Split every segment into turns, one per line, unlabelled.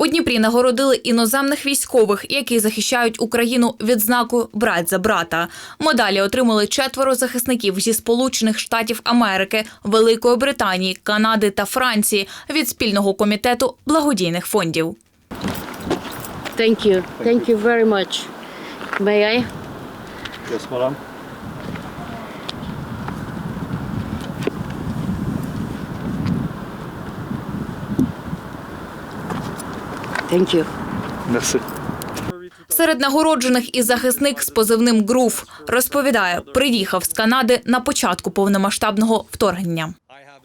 У Дніпрі нагородили іноземних військових, які захищають Україну відзнакою брат за брата. Медалі отримали четверо захисників зі Сполучених Штатів Америки, Великої Британії, Канади та Франції від спільного комітету благодійних фондів.
Thank you. Thank you very much. May I?
Yes, madam.
Thank you.
Merci.
Серед нагороджених і захисник з позивним ГРУФ розповідає, приїхав з Канади на початку повномасштабного вторгнення.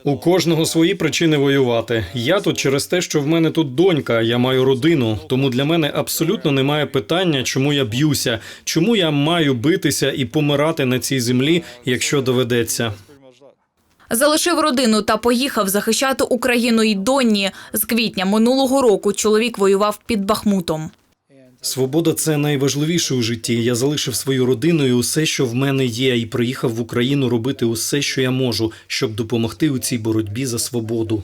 У кожного свої причини воювати. Я тут через те, що в мене тут донька, я маю родину. Тому для мене абсолютно немає питання, чому я б'юся, чому я маю битися і помирати на цій землі, якщо доведеться.
Залишив родину та поїхав захищати Україну й Донні. З квітня минулого року чоловік воював під Бахмутом.
Свобода це найважливіше у житті. Я залишив свою родину і усе, що в мене є, і приїхав в Україну робити усе, що я можу, щоб допомогти у цій боротьбі за свободу.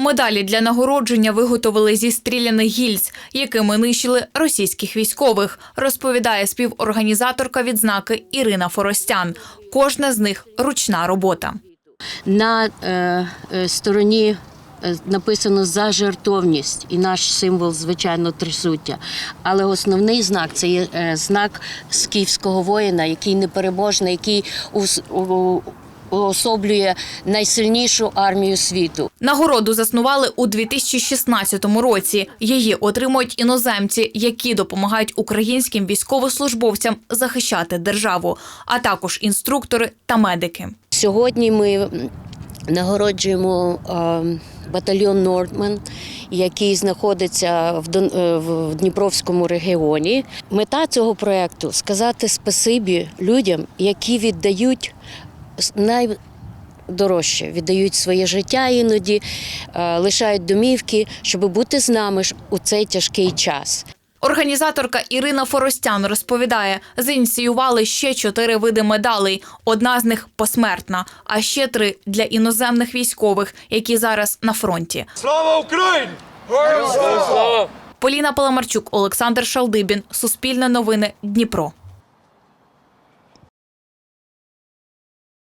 Медалі для нагородження виготовили зі стріляних гільз, якими нищили російських військових, розповідає співорганізаторка відзнаки Ірина Форостян. Кожна з них ручна робота.
На е, е, стороні е, написано за жертовність, і наш символ, звичайно, трисуття. Але основний знак це є е, знак скіфського воїна, який непереможний, який ус- у- уособлює найсильнішу армію світу.
Нагороду заснували у 2016 році. Її отримують іноземці, які допомагають українським військовослужбовцям захищати державу, а також інструктори та медики.
Сьогодні ми нагороджуємо батальйон Нордмен, який знаходиться в Дон- е, Дніпровському регіоні. Мета цього проекту сказати спасибі людям, які віддають найдорожче, віддають своє життя іноді, е, лишають домівки, щоб бути з нами ж у цей тяжкий час.
Організаторка Ірина Форостян розповідає, зініціювали ще чотири види медалей. Одна з них посмертна, а ще три для іноземних військових, які зараз на фронті.
Слава Україні! Слава!
Поліна Паламарчук, Олександр Шалдибін, Суспільне новини, Дніпро.